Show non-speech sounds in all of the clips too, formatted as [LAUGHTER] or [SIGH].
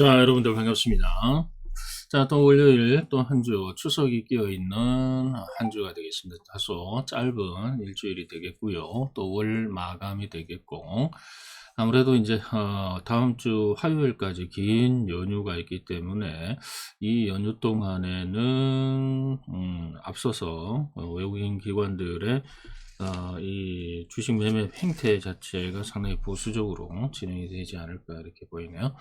자, 여러분들 반갑습니다. 자, 또 월요일 또 한 주 추석이 끼어 있는 한 주가 되겠습니다. 다소 짧은 일주일이 되겠고요. 또 월 마감이 되겠고, 아무래도 이제 어, 다음 주 화요일까지 긴 연휴가 있기 때문에 이 연휴 동안에는 음, 앞서서 어, 외국인 기관들의 어, 이 주식 매매 행태 자체가 상당히 보수적으로 진행이 되지 않을까 이렇게 보이네요.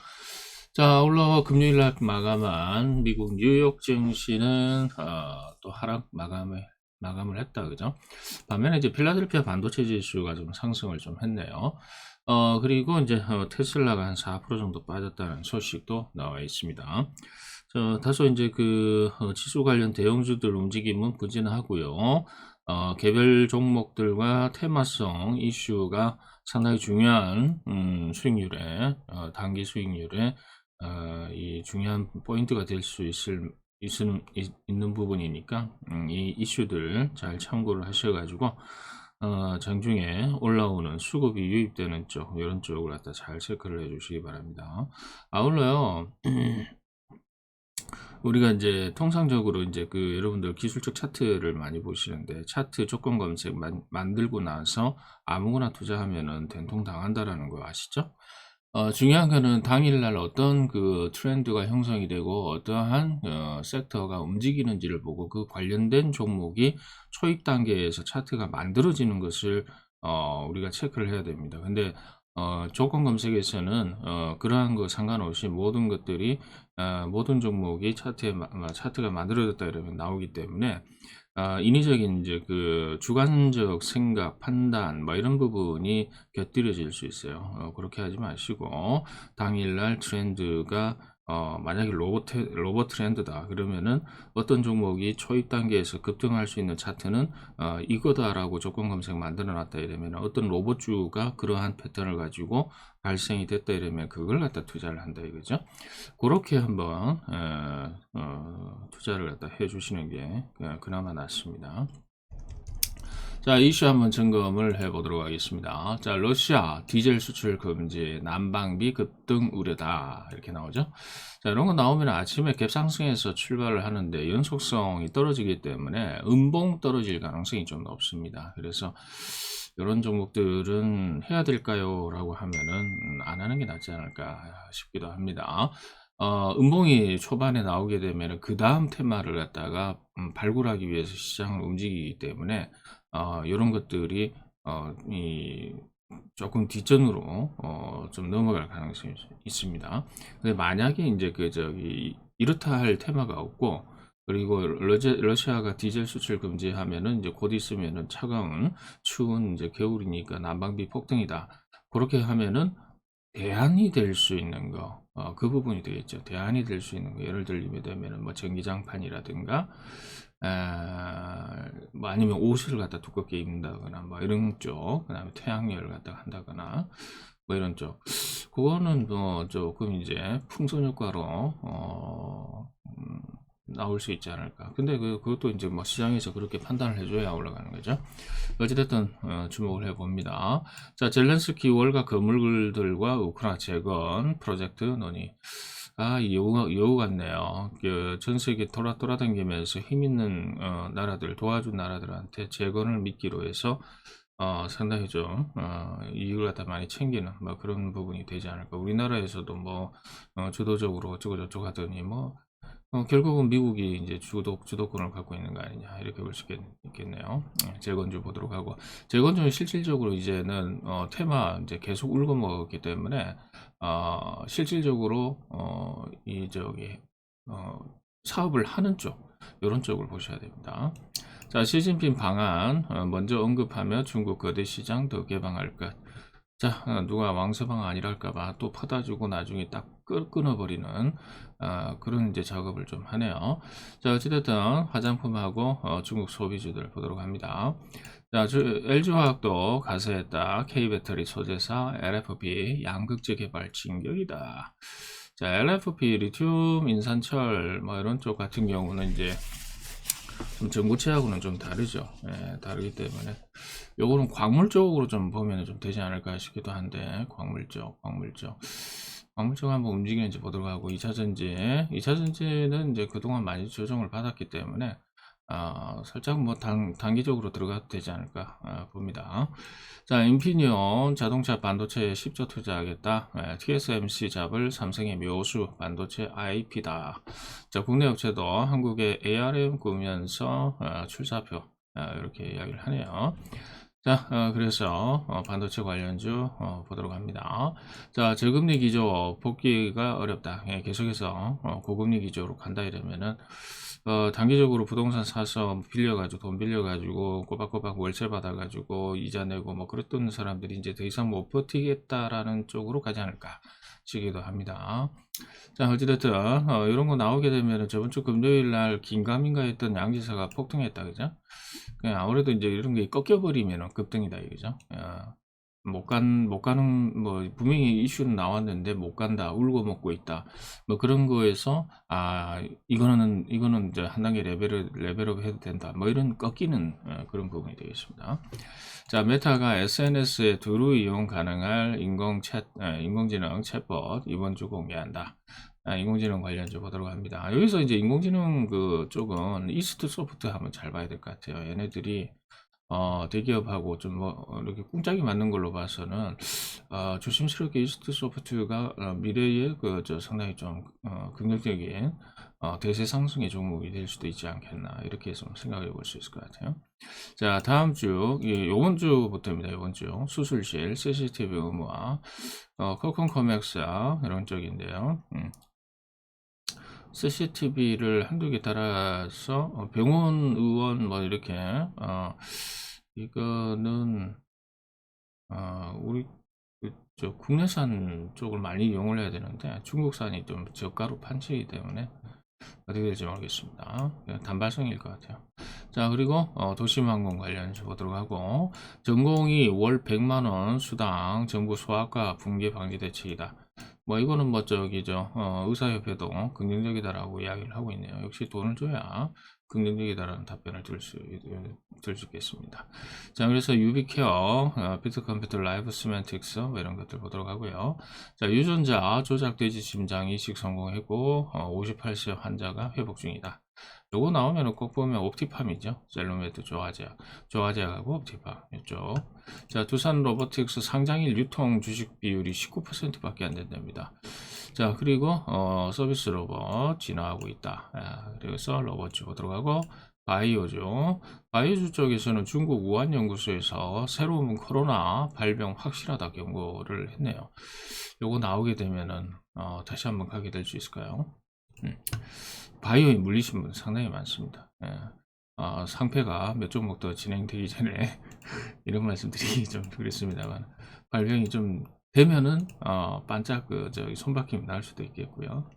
자, 올라와 금요일 날 마감한 미국 뉴욕 증시는 어, 또 하락 마감을 마감을 했다, 그죠? 반면에 이제 필라델피아 반도체 지수가 좀 상승을 좀 했네요. 어, 그리고 이제 어, 테슬라가 한 4% 정도 빠졌다는 소식도 나와 있습니다. 저, 다소 이제 그 어, 지수 관련 대형주들 움직임은 부진하고요. 어, 개별 종목들과 테마성 이슈가 상당히 중요한 음, 수익률에 어, 단기 수익률에 어, 이 중요한 포인트가 될 수 있을 있는, 있는 부분이니까 음, 이 이슈들 잘 참고를 하셔가지고 어, 장중에 올라오는 수급이 유입되는 쪽 이런 쪽을 갖다 잘 체크를 해주시기 바랍니다. 아울러요. [CLEARS THROAT] 우리가 이제 통상적으로 이제 그 여러분들 기술적 차트를 많이 보시는데 차트 조건 검색 만, 만들고 나서 아무거나 투자하면은 된통 당한다라는 거 아시죠? 어, 중요한 거는 당일날 어떤 그 트렌드가 형성이 되고 어떠한 어, 섹터가 움직이는지를 보고 그 관련된 종목이 초입 단계에서 차트가 만들어지는 것을 어, 우리가 체크를 해야 됩니다. 근데 어, 조건 검색에서는 어, 그러한 거 상관없이 모든 것들이 어, 모든 종목이 차트에 차트가 만들어졌다 이러면 나오기 때문에 어, 인위적인 이제 그 주관적 생각, 판단 뭐 이런 부분이 곁들여질 수 있어요. 어, 그렇게 하지 마시고 당일날 트렌드가 어, 만약에 로봇, 로봇 트렌드다. 그러면은 어떤 종목이 초입 단계에서 급등할 수 있는 차트는 어, 이거다라고 조건 검색 만들어 놨다 이러면 어떤 로봇주가 그러한 패턴을 가지고 발생이 됐다 이러면 그걸 갖다 투자를 한다 이거죠. 그렇게 한번 에, 어, 투자를 갖다 해 주시는 게 그나마 낫습니다. 자, 이슈 한번 점검을 해보도록 하겠습니다. 자, 러시아 디젤 수출 금지, 난방비 급등 우려다. 이렇게 나오죠. 자, 이런 거 나오면 아침에 갭상승해서 출발을 하는데 연속성이 떨어지기 때문에 음봉 떨어질 가능성이 좀 높습니다. 그래서 이런 종목들은 해야 될까요? 라고 하면은 안 하는 게 낫지 않을까 싶기도 합니다. 어, 음봉이 초반에 나오게 되면 그 다음 테마를 갖다가 음, 발굴하기 위해서 시장을 움직이기 때문에 어, 이런 것들이 어, 이 조금 뒷전으로 어, 좀 넘어갈 가능성이 있습니다. 근데 만약에 이제 그 저기 이렇다 할 테마가 없고 그리고 러제, 러시아가 디젤 수출 금지하면은 이제 곧 있으면은 차가운 추운 이제 겨울이니까 난방비 폭등이다. 그렇게 하면은 대안이 될 수 있는 거, 어, 그 부분이 되겠죠. 대안이 될 수 있는 거. 예를 들면 뭐 전기장판이라든가 뭐 아니면 옷을 갖다 두껍게 입는다거나 뭐 이런 쪽, 그 다음에 태양열을 갖다 한다거나 뭐 이런 쪽. 그거는 뭐 조금 이제 풍선 효과로 어, 음, 나올 수 있지 않을까. 근데 그, 그것도 이제 뭐 시장에서 그렇게 판단을 해줘야 올라가는 거죠. 어찌됐든, 어, 주목을 해봅니다. 자, 젤렌스키 월가 건물들과 우크라 재건 프로젝트 논의. 아, 여우, 여우 같네요. 그 전 세계 돌아, 돌아다니면서 힘 있는, 어, 나라들, 도와준 나라들한테 재건을 믿기로 해서, 어, 상당히 좀, 어, 이익을 갖다 많이 챙기는, 뭐 그런 부분이 되지 않을까. 우리나라에서도 뭐, 어, 주도적으로 어쩌고저쩌고 하더니 뭐, 어, 결국은 미국이 이제 주도, 주도권을 갖고 있는 거 아니냐, 이렇게 볼 수 있겠네요. 네, 재건주 보도록 하고. 재건주는 실질적으로 이제는, 어, 테마 이제 계속 울고 먹었기 때문에, 어, 실질적으로 어, 이 저기 어, 사업을 하는 쪽 이런 쪽을 보셔야 됩니다. 자, 시진핑 방안 어, 먼저 언급하며 중국 거대 시장 더 개방할 것. 자, 어, 누가 왕서방 아니랄까봐 또 퍼다주고 나중에 딱 끊어버리는 어, 그런 이제 작업을 좀 하네요. 자, 어찌됐든 화장품하고 어, 중국 소비주들 보도록 합니다. 자, LG화학도 가세했다. K배터리 소재사 LFP 양극재 개발 진격이다. 자, LFP 리튬, 인산철 뭐 이런 쪽 같은 경우는 이제 좀 전구체하고는 좀 다르죠. 예, 다르기 때문에 요거는 광물 쪽으로 좀 보면 좀 되지 않을까 싶기도 한데 광물 쪽, 광물 쪽. 한번 움직이는지 보도록 하고 2차 전지, 2차 전지는 이제 그동안 많이 조정을 받았기 때문에 어, 살짝 뭐 단, 단기적으로 들어가도 되지 않을까 어, 봅니다. 자, 인피니온 자동차 반도체에 10조 투자하겠다. 예, TSMC 잡을 삼성의 묘수 반도체 IP다. 자, 국내 업체도 한국에 ARM 꾸면서 어, 출사표 어, 이렇게 이야기를 하네요. 자, 어, 그래서 어, 반도체 관련주 어, 보도록 합니다. 자, 저금리 기조 복귀가 어렵다. 예, 계속해서 어, 고금리 기조로 간다 이러면은 어, 단기적으로 부동산 사서 빌려가지고 돈 빌려가지고 꼬박꼬박 월세 받아가지고 이자 내고 뭐 그랬던 사람들이 이제 더 이상 못 버티겠다라는 쪽으로 가지 않을까 시기도 합니다. 자, 어찌됐든 어, 이런 거 나오게 되면 저번 주 금요일 날 긴가민가 했던 양지사가 폭등했다, 그죠? 아무래도 이제 이런 게 꺾여버리면 급등이다, 이거죠? 어, 못 간, 못 가는, 뭐, 분명히 이슈는 나왔는데 못 간다, 울고 먹고 있다. 뭐 그런 거에서, 아, 이거는, 이거는 이제 한 단계 레벨을, 레벨업 해도 된다. 뭐 이런 꺾이는 어, 그런 부분이 되겠습니다. 자, 메타가 SNS에 두루 이용 가능할 인공 챗, 에, 인공지능 챗봇 이번 주 공개한다. 아, 인공지능 관련주 보도록 합니다. 여기서 이제 인공지능 그 쪽은 이스트 소프트 한번 잘 봐야 될 것 같아요. 얘네들이 어, 대기업하고 좀 뭐 이렇게 꿍짝이 맞는 걸로 봐서는 어, 조심스럽게 이스트 소프트가 어, 미래에 그 저 상당히 좀 어, 긍정적인 어, 대세 상승의 종목이 될 수도 있지 않겠나 이렇게 좀 생각해 볼 수 있을 것 같아요. 자 다음 주 예, 요번 주부터입니다. 요번 주 수술실 CCTV 의무화 어, 코컴 커맥사 이런 쪽인데요. 음. CCTV를 한두 개 달아서 어, 병원 의원 뭐 이렇게 어, 이거는 어, 우리 그저 국내산 쪽을 많이 이용을 해야 되는데 중국산이 좀 저가로 판치기 때문에 어떻게 될지 모르겠습니다. 그냥 단발성일 것 같아요. 자 그리고 어, 도심항공 관련해서 보도록 하고 전공이 월 100만원 수당 정부 소아과 붕괴 방지 대책이다. 뭐 이거는 뭐 저기죠 어, 의사협회도 긍정적이다라고 이야기를 하고 있네요. 역시 돈을 줘야 긍정적이다라는 답변을 들 수, 있겠습니다. 자, 그래서 유비케어, 어, 비트컴퓨터 라이브 시멘틱스, 뭐 이런 것들 보도록 하고요. 자, 유전자 조작돼지 심장 이식 성공했고, 어, 58세 환자가 회복 중이다. 요거 나오면 꼭 보면 옵티팜이죠. 셀로메드 조화제약. 조화제약하고 옵티팜. 이쪽. 자, 두산 로보틱스 상장일 유통 주식 비율이 19%밖에 안 된답니다. 자, 그리고 어, 서비스 로봇 진화하고 있다. 아, 그래서 로봇주 보도록 하고 바이오죠. 바이오주 쪽에서는 중국 우한 연구소에서 새로운 코로나 발병 확실하다 경고를 했네요. 요거 나오게 되면은 어, 다시 한번 가게 될 수 있을까요? 음. 바이오에 물리신 분 상당히 많습니다. 예. 어, 상패가 몇 종목 더 진행되기 전에 [LAUGHS] 이런 말씀드리기 [LAUGHS] 좀 그렇습니다만 발병이 좀 되면은 어, 반짝 그 저기 손바뀜 날 수도 있겠고요.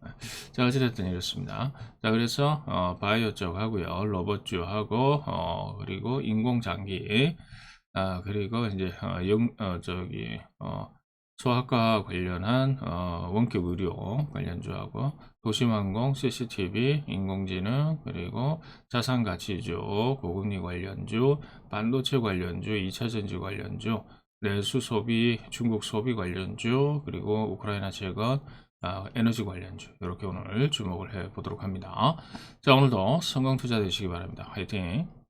자 어찌됐든 이렇습니다. 자 그래서 어, 바이오 쪽 하고요, 로봇주 하고 어, 그리고 인공장기 아 그리고 이제 어, 영, 어, 저기 어, 소아과 관련한 어, 원격 의료 관련주하고 도심항공, CCTV, 인공지능, 그리고 자산가치주, 고금리 관련주, 반도체 관련주, 2차전지 관련주, 내수 소비, 중국 소비 관련주, 그리고 우크라이나 재건, 아, 에너지 관련주 이렇게 오늘 주목을 해 보도록 합니다. 자 오늘도 성공 투자 되시기 바랍니다. 화이팅!